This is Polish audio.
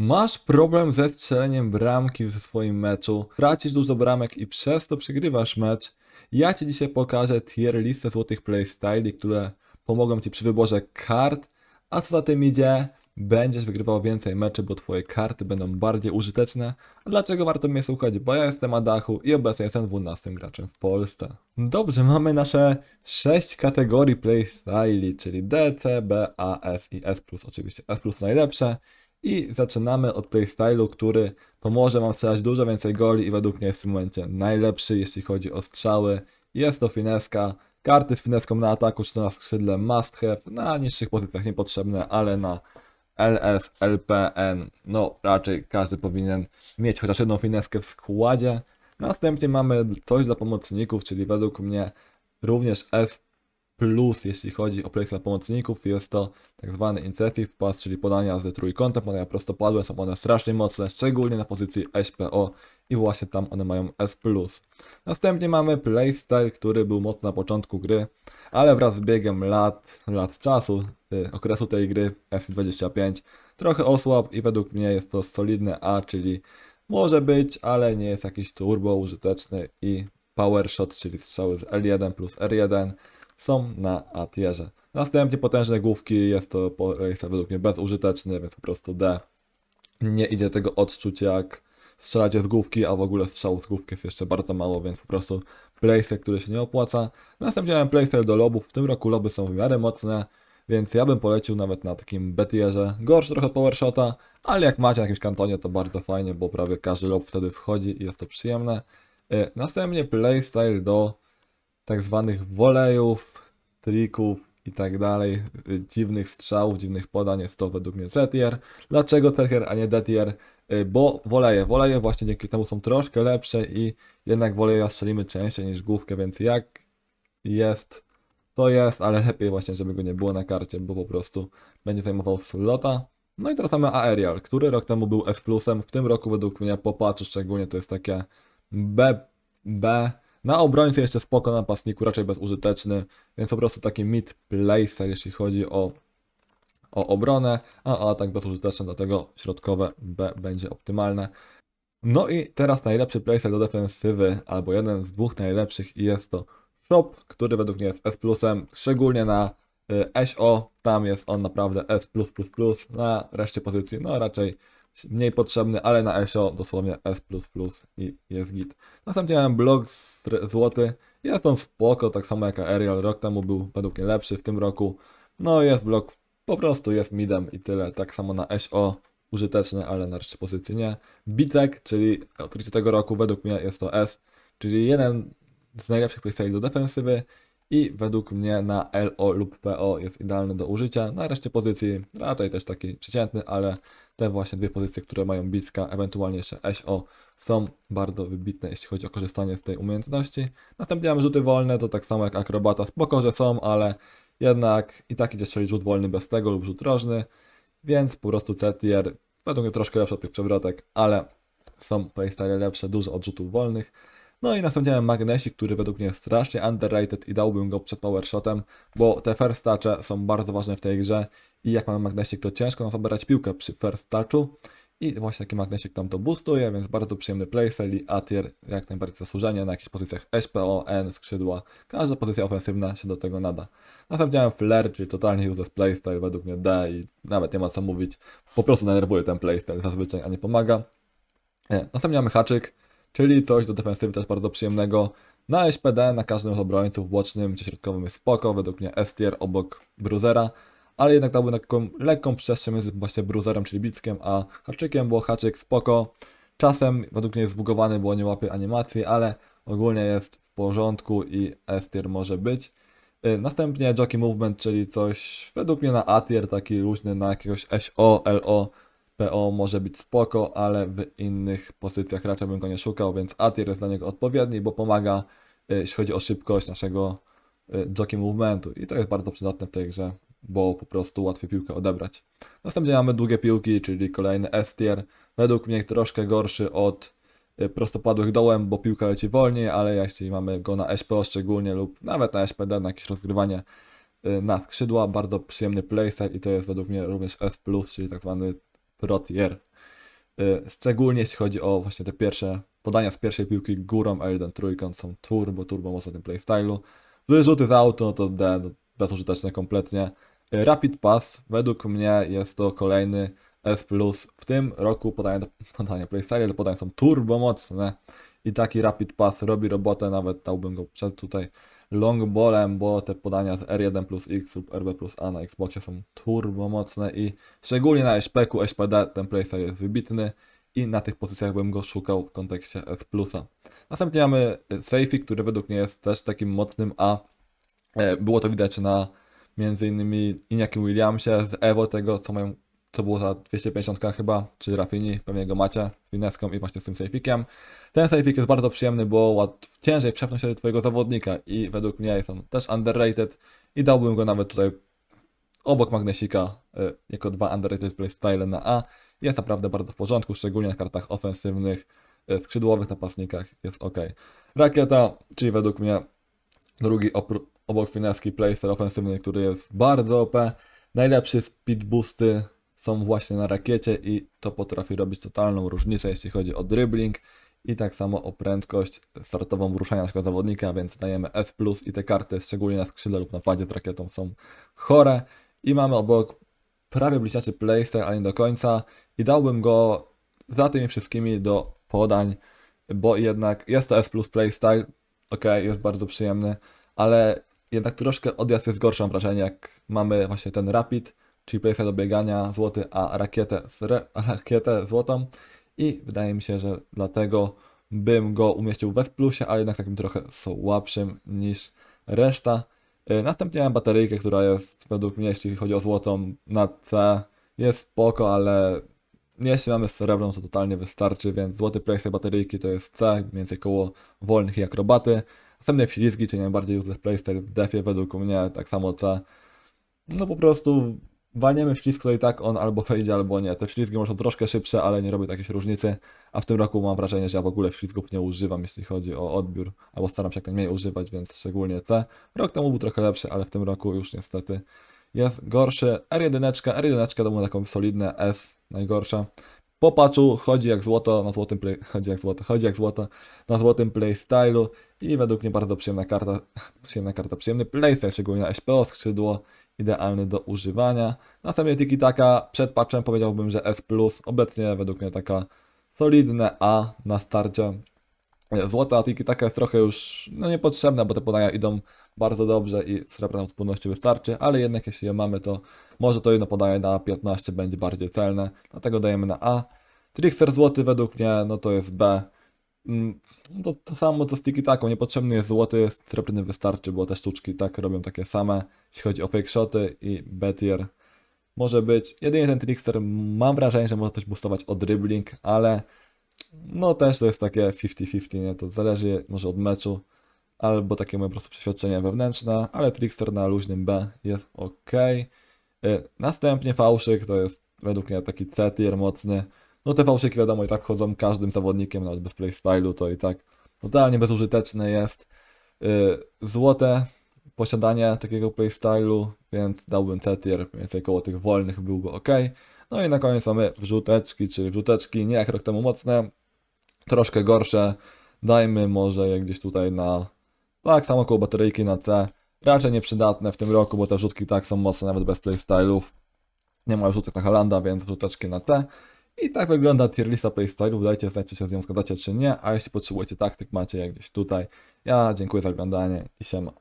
Masz problem ze strzeleniem bramki w swoim meczu, tracisz dużo bramek i przez to przegrywasz mecz. Ja Ci dzisiaj pokażę tier listę złotych playstyli, które pomogą Ci przy wyborze kart, a co za tym idzie, będziesz wygrywał więcej meczy, bo Twoje karty będą bardziej użyteczne. Dlaczego warto mnie słuchać? Bo ja jestem Adachu i obecnie jestem 12 graczem w Polsce. Dobrze, mamy nasze 6 kategorii playstyli, czyli D, C, B, A, F i S+, oczywiście S+, najlepsze. I zaczynamy od playstylu, który pomoże Wam strzelać dużo więcej goli i według mnie jest w tym momencie najlepszy, jeśli chodzi o strzały. Jest to fineska. Karty z fineską na ataku czy to na skrzydle must have, na niższych pozycjach niepotrzebne, ale na LS, LPN, no raczej każdy powinien mieć chociaż jedną fineskę w składzie. Następnie mamy coś dla pomocników, czyli według mnie również S plus, jeśli chodzi o dla pomocników, jest to tak zwany incentive pass, czyli podania z trójkątem, podania prostopadłe, są one strasznie mocne, szczególnie na pozycji SPO i właśnie tam one mają S+. Następnie mamy playstyle, który był mocny na początku gry, ale wraz z biegiem lat, lat czasu, y, okresu tej gry F25, trochę osłabł i według mnie jest to solidne A, czyli może być, ale nie jest jakiś turbo użyteczny i power shot, czyli strzały z L1 plus R1 są na A tierze. Następnie potężne główki, jest to playstyle według mnie bezużyteczny, więc po prostu D. Nie idzie tego odczuć jak strzelacie z główki, a w ogóle strzału z główki jest jeszcze bardzo mało, więc po prostu playstyle, który się nie opłaca. Następnie miałem playstyle do lobów, w tym roku loby są w miarę mocne, więc ja bym polecił nawet na takim betierze. Gorszy trochę power shota, ale jak macie na jakimś kantonie to bardzo fajnie, bo prawie każdy lob wtedy wchodzi i jest to przyjemne. Y, Następnie playstyle do tak zwanych wolejów, trików i tak dalej, dziwnych strzałów, dziwnych podań jest to według mnie C-tier. Dlaczego C-tier, a nie D-tier? Y, Bo woleje, woleje właśnie dzięki temu są troszkę lepsze i jednak woleja strzelimy częściej niż główkę, więc jak jest, to jest, ale lepiej właśnie, żeby go nie było na karcie, bo po prostu będzie zajmował slota. No i teraz mamy Aerial, który rok temu był F+, w tym roku według mnie po patchu szczególnie to jest takie B, B. Na obrońcy jeszcze spoko, na napastniku raczej bezużyteczny, więc po prostu taki mid placer, jeśli chodzi o, o obronę, a atak bezużyteczny, dlatego środkowe B będzie optymalne. No i teraz najlepszy placer do defensywy, albo jeden z dwóch najlepszych i jest to Shop, który według mnie jest S+, szczególnie na y, SO, tam jest on naprawdę S++, na reszcie pozycji, no raczej mniej potrzebny, ale na SO dosłownie S++ i jest git. Następnie miałem str- złoty, jest on spoko, tak samo jak Aerial, rok temu był według mnie lepszy, w tym roku, no jest blok, po prostu jest midem i tyle, tak samo na SO, użyteczny, ale na reszcie pozycji nie. Bitek, czyli od tego roku według mnie jest to S, czyli jeden z najlepszych playstyli do defensywy i według mnie na LO lub PO jest idealny do użycia. Na reszcie pozycji raczej też taki przeciętny, ale te właśnie dwie pozycje, które mają Bicka, ewentualnie jeszcze SO są bardzo wybitne, jeśli chodzi o korzystanie z tej umiejętności. Następnie mamy rzuty wolne, to tak samo jak akrobata, spoko, że są, ale jednak i tak idzie strzelić rzut wolny bez tego lub rzut rożny, więc po prostu C-tier, według mnie troszkę lepszy od tych przewrotek, ale są playstyle lepsze, dużo odrzutów wolnych. No i następnie mamy Magnesik, który według mnie jest strasznie underrated i dałbym go przed power shotem, bo te first touche są bardzo ważne w tej grze i jak mamy Magnesik, to ciężko nam zabrać piłkę przy first touchu i właśnie taki Magnesik tam to boostuje, więc bardzo przyjemny playstyle i A-tier jak najbardziej zasłużenie na jakichś pozycjach SPO, N, skrzydła, każda pozycja ofensywna się do tego nada. Następnie mamy Flare, czyli totalnie useless playstyle, według mnie D i nawet nie ma co mówić, po prostu denerwuje ten playstyle zazwyczaj, a nie pomaga. Nie. Następnie mamy haczyk, czyli coś do defensywy też bardzo przyjemnego. Na SPD, na każdym z obrońców bocznym czy środkowym jest spoko, według mnie S-tier obok Bruzera, ale jednak dałby na taką lekką przestrzeń między właśnie Bruzerem, czyli Bickiem, a haczykiem, bo haczyk spoko. Czasem według mnie jest zbugowany, bo nie łapie animacji, ale ogólnie jest w porządku i S-tier może być. Y, Następnie Jockey Movement, czyli coś według mnie na A-tier, taki luźny na jakiegoś SO, LO, PO może być spoko, ale w innych pozycjach raczej bym go nie szukał, więc A-tier jest dla niego odpowiedni, bo pomaga, y, jeśli chodzi o szybkość naszego y, jockey movementu i to jest bardzo przydatne w tej grze, bo po prostu łatwiej piłkę odebrać. Następnie mamy długie piłki, czyli kolejny S-tier, według mnie troszkę gorszy od y, prostopadłych dołem, bo piłka leci wolniej, ale jeśli mamy go na SPO szczególnie lub nawet na SPD, na jakieś rozgrywanie na skrzydła, bardzo przyjemny playstyle i to jest według mnie również S+, czyli tak zwany pro tier. Y, Szczególnie jeśli chodzi o właśnie te pierwsze podania z pierwszej piłki górą L1 trójkąt są turbo, turbo mocno tym playstylu. Wyrzuty z auto, no to D, no, bezużyteczne kompletnie. Y, Rapid Pass, według mnie jest to kolejny S+. W tym roku podania, podania playstyle, ale podania są turbo mocne i taki Rapid Pass robi robotę, nawet dałbym go przed tutaj long ballem, bo te podania z R1 plus X lub RB plus A na Xboxie są turbo mocne i szczególnie na SPQ, SPD ten playstyle jest wybitny i na tych pozycjach bym go szukał w kontekście S+. Następnie mamy Safety, który według mnie jest też takim mocnym A. E, Było to widać na między innymi Iniakim Williamsie z Evo tego, co mają co było za 250 chyba, czy Rafini, pewnie go macie, z Fineską i właśnie z tym sejfikiem. Ten sejfik jest bardzo przyjemny, bo łat, ciężej przepnąć się do twojego zawodnika i według mnie jest on też underrated i dałbym go nawet tutaj obok Magnesika y, jako dwa underrated playstyle na A. Jest naprawdę bardzo w porządku, szczególnie na kartach ofensywnych, y, skrzydłowych napastnikach jest ok. Rakieta, czyli według mnie drugi obok Fineski playstyle ofensywny, który jest bardzo OP. Najlepsze speed boosty są właśnie na rakiecie i to potrafi robić totalną różnicę, jeśli chodzi o dribbling i tak samo o prędkość startową ruszania naszego zawodnika, więc dajemy S+, i te karty, szczególnie na skrzydle lub napadzie z rakietą są chore. I mamy obok prawie bliźniaczy playstyle, ale nie do końca i dałbym go za tymi wszystkimi do podań, bo jednak jest to S playstyle, ok, jest bardzo przyjemny, ale jednak troszkę odjazd jest gorszy, mam wrażenie, jak mamy właśnie ten rapid, playstyle do biegania złoty, a rakietę, z re, a rakietę złotą i wydaje mi się, że dlatego bym go umieścił w S plusie, ale jednak takim trochę słabszym niż reszta. Yy, Następnie mam bateryjkę, która jest według mnie, jeśli chodzi o złotą, na C. Jest spoko, ale jeśli mamy srebrną, to totalnie wystarczy, więc złoty playstyle bateryjki to jest C, mniej więcej koło wolnych i akrobaty. Następnie ślizgi, czyli najbardziej useless playstyle w defie według mnie, tak samo C. No po prostu walniemy w ślizg, to i tak on albo wejdzie, albo nie. Te ślizgi może troszkę szybsze, ale nie robią takiej różnicy. A w tym roku mam wrażenie, że ja w ogóle ślizgów nie używam, jeśli chodzi o odbiór, albo staram się jak najmniej używać, więc szczególnie C. Rok temu był trochę lepszy, ale w tym roku już niestety jest gorszy. R1, R1 to było taką solidne S, najgorsza. Po chodzi jak złoto na złotym play, chodzi jak złoto, chodzi jak złoto na złotym playstylu i według mnie bardzo przyjemna karta, przyjemna karta, przyjemny playstyle, szczególnie na SPO, skrzydło, idealny do używania. Następnie Tiki Taka przed patchem powiedziałbym, że S+, obecnie według mnie taka solidne A na starcie. Złota Tiki Taka jest trochę już no, niepotrzebna, bo te podania idą bardzo dobrze i srebrna w zupełności wystarczy, ale jednak jeśli je mamy, to może to jedno podanie na 15 będzie bardziej celne, dlatego dajemy na A. Trickster złoty według mnie, no to jest B. Mm, To, to samo co z Tiki Taką, niepotrzebny jest złoty, srebrny wystarczy, bo te sztuczki tak robią takie same, jeśli chodzi o fake shoty i betier. Może być, jedynie ten Trickster mam wrażenie, że może coś boostować o dribbling, ale no też to jest takie 50-50, nie? To zależy może od meczu, albo takie moje po prostu przeświadczenie wewnętrzne, ale Trickster na luźnym B jest ok. Następnie fałszyk to jest według mnie taki C tier mocny. No te fałszyki wiadomo i tak chodzą każdym zawodnikiem, nawet bez playstylu, to i tak totalnie bezużyteczne jest. Y, Złote posiadanie takiego playstylu, więc dałbym C tier, mniej więcej koło tych wolnych byłby ok. No i na koniec mamy wrzuteczki, czyli wrzuteczki nie jak rok temu mocne, troszkę gorsze. Dajmy może je gdzieś tutaj na tak samo koło bateryjki na C. Raczej nieprzydatne w tym roku, bo te wrzutki tak są mocne nawet bez playstylów. Nie ma wrzutek na Halanda, więc wrzuteczki na T. I tak wygląda tier lista playstylów. Dajcie znać, czy się z nią zgadzacie, czy nie. A jeśli potrzebujecie taktyk, macie je gdzieś tutaj. Ja dziękuję za oglądanie i siema.